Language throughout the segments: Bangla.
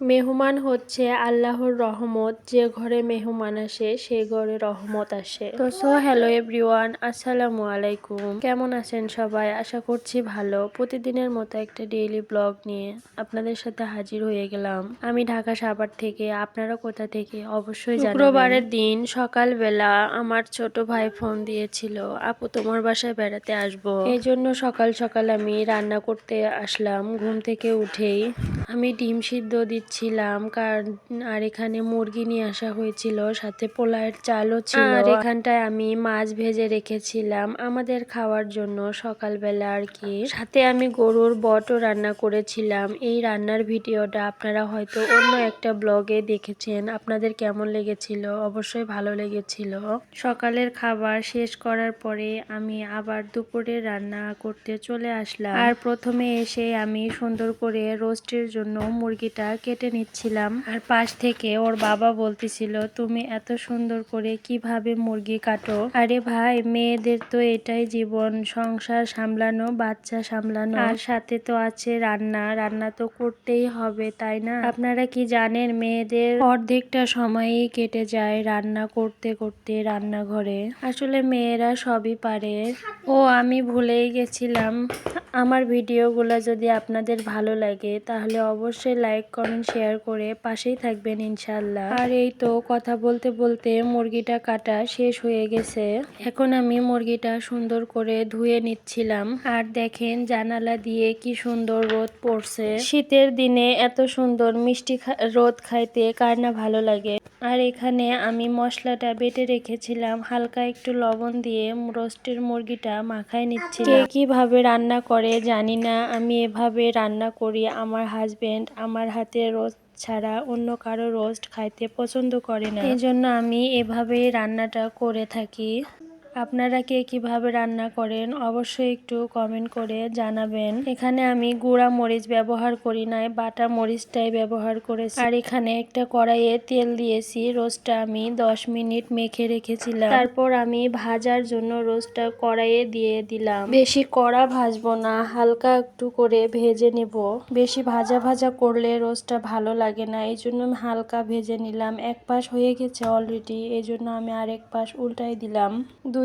মেহমান হচ্ছে আল্লাহর রহমত, যে ঘরে মেহমান আসে, সে ঘরে রহমত আসে। তো সো হ্যালো এভরিওয়ান আসসালামু আলাইকুম। কেমন আছেন সবাই? আশা করছি ভালো। প্রতিদিনের মতো একটা ডেইলি ব্লগ নিয়ে আপনাদের সাথে হাজির হয়ে গেলাম। আমি ঢাকা সাভার থেকে, আপনারা কোথা থেকে? অবশ্যই শুক্রবারের দিন সকালবেলা আমার ছোট ভাই ফোন দিয়েছিল, আপু, তোমার বাসায় বেড়াতে আসব। এই জন্য সকাল সকাল আমি রান্না করতে আসলাম। ঘুম থেকে উঠেই আমি ডিম সিদ্ধ দিচ্ছিলাম কারণ আর এখানে মুরগি নিয়ে আসা হয়েছিল সাথে পোলায়ের চালও ছিল। আর এখানটায় আমি মাছ ভেজে রেখেছিলাম আমাদের খাওয়ার জন্য সকালবেলা আর কি। সাথে আমি গরুর বটও রান্না করেছিলাম। এই রান্নার ভিডিওটা আপনারা হয়তো অন্য একটা ব্লগে দেখেছেন। আপনাদের কেমন লেগেছিল? অবশ্যই ভালো লেগেছিল। সকালের খাবার শেষ করার পরে আমি আবার দুপুরে রান্না করতে চলে আসলাম। আর প্রথমে এসে আমি সুন্দর করে রোস্টের জন্য মুরগিটা কেটে নিচ্ছিলাম। আর পাশ থেকে ওর বাবা বলতেছিল, তুমি এত সুন্দর করে কীভাবে মুরগি কাটো? আরে ভাই, মেয়েদের তো এটাই জীবন, সংসার সামলানো, বাচ্চা সামলানো। আর সাথে তো আছে রান্না রান্না তো করতেই হবে, তাই না? আপনারা কি জানেন, মেয়েদের অর্ধেকটা সময়ই কেটে যায় রান্না করতে করতে রান্নাঘরে। আসলে মেয়েরা সবই পারে। ও, আমি ভুলেই গেছিলাম। আমার ভিডিওগুলো যদি আপনাদের ভালো লাগে, তাহলে অবশ্যই লাইক, কমেন্ট শেয়ার করে পাশেই থাকবেন ইনশাল্লাহ আর এই তো কথা বলতে বলতে মুরগিটা কাটা শেষ হয়ে গেছে। এখন আমি মুরগিটা সুন্দর করে ধুয়ে নিচ্ছিলাম। আর দেখেন জানালা দিয়ে কি সুন্দর রোদ পড়ছে। শীতের দিনে এত সুন্দর মিষ্টি রোদ খাইতে কার না ভালো লাগে। আর এখানে আমি মশলাটা বেটে রেখেছিলাম, হালকা একটু লবণ দিয়ে রোস্টের মুরগিটা মাখায় নিচ্ছি কে কীভাবে রান্না করে জানি না, আমি এভাবে রান্না করি আমার হাজবেন্ড আমার হাতে রোস্ট ছাড়া অন্য কারও রোস্ট খাইতে পছন্দ করে না। এই জন্য আমি এভাবেই রান্নাটা করে থাকি। আপনারা কে কীভাবে রান্না করেন, অবশ্যই একটু কমেন্ট করে জানাবেন। এখানে আমি গুঁড়া মরিচ ব্যবহার করি নাই, বাটা মরিচটাই ব্যবহার করেছি। আর এখানে একটা কড়াইয়ে তেল দিয়েছি, রোস্টটা আমি দশ মিনিট মেখে রেখেছিলাম। তারপর আমি ভাজার জন্য রোস্টটা কড়াইয়ে দিয়ে দিলাম। বেশি কড়া ভাজবো না, হালকা একটু করে ভেজে নেব। বেশি ভাজা ভাজা করলে রোস্টটা ভালো লাগে না এই জন্য আমি হালকা ভেজে নিলাম। এক পাশ হয়ে গেছে অলরেডি এই জন্য আমি আরেক পাশ উল্টাই দিলাম।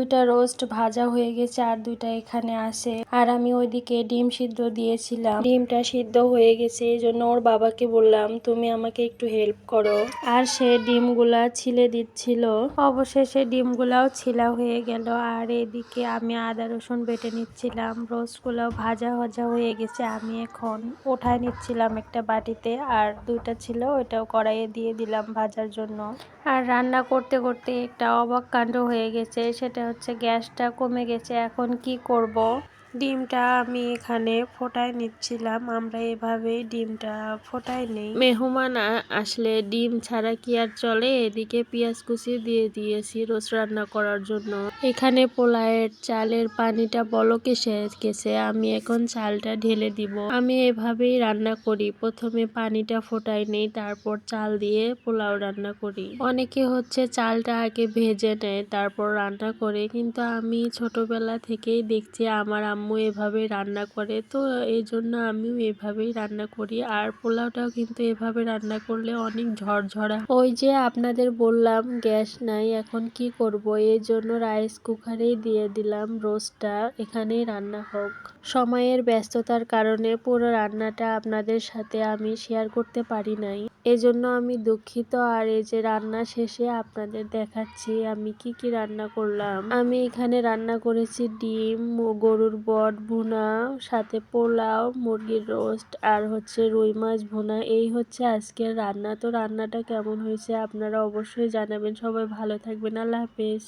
দুইটা রোস্ট ভাজা হয়ে গেছে আর দুইটা এখানে আসে আর আমি ওইদিকে ডিম সিদ্ধ দিয়েছিলাম। ডিমটা সিদ্ধ হয়ে গেছে, এই জন্য ওর বাবাকে বললাম, তুমি আমাকে একটু হেল্প করো। আর সে ডিমগুলা ছিলে দিচ্ছিল। অবশেষে ডিমগুলাও ছিলা হয়ে গেল। আর এদিকে আমি আদা রসুন বেটে নিচ্ছিলাম। রোস্টগুলাও ভাজা ভাজা হয়ে গেছে। আমি এখন উঠায় নিচ্ছিলাম একটা বাটিতে। আর দুইটা ছিল, ওইটাও কড়াইয়ে দিয়ে দিলাম ভাজার জন্য। আর রান্না করতে করতে একটা অবাক কাণ্ড হয়ে গেছে। সেটা হচ্ছে গ্যাসটা কমে গেছে এখন কি করব। ডিমটা আমি এখানে ফোটায় নিচ্ছিলাম, আমরা এভাবেই ডিমটা ফোটাই নেই। মেহমান আসলে ডিম ছাড়া কি আর চলে? এদিকে পেঁয়াজ কুচি দিয়ে দিয়েছি রোজ রান্না করার জন্য। এখানে পোলায়ের চালের পানিটা বলকে গেছে, আমি এখন চালটা ঢেলে দিব। আমি এভাবেই রান্না করি, প্রথমে পানিটা ফোটাই নেই, তারপর চাল দিয়ে পোলাও রান্না করি। অনেকে হচ্ছে চালটা আগে ভেজে নেয়, তারপর রান্না করে, কিন্তু আমি ছোটবেলা থেকেই দেখছি আমার আম্মু এভাবে রান্না করে, তো এই জন্য আমিও এভাবেই রান্না করি। আর পোলাওটাও কিন্তু এভাবে রান্না করলে অনেক ঝরঝরা ওই যে আপনাদের বললাম, গ্যাস নাই, এখন কি করব? এই জন্য রাইস কুকারেই দিয়ে দিলাম রোস্টটা। এখানেই রান্না হোক। সময়ের ব্যস্ততার কারণে পুরো রান্নাটা আপনাদের সাথে আমি শেয়ার করতে পারি নাই। এজন্য আমি দুঃখিত আর এই যে রান্না শেষে আপনাদের দেখাচ্ছি আমি কি কি রান্না করলাম। আমি এখানে রান্না করেছি ডিম গরুর বট, ভুনা, সাথে পোলাও, মুরগির রোস্ট আর হচ্ছে রুই মাছ ভুনা। এই হচ্ছে আজকের রান্না। তো রান্নাটা কেমন হয়েছে আপনারা অবশ্যই জানাবেন। সবাই ভালো থাকবেন। আল্লাহ হাফেজ।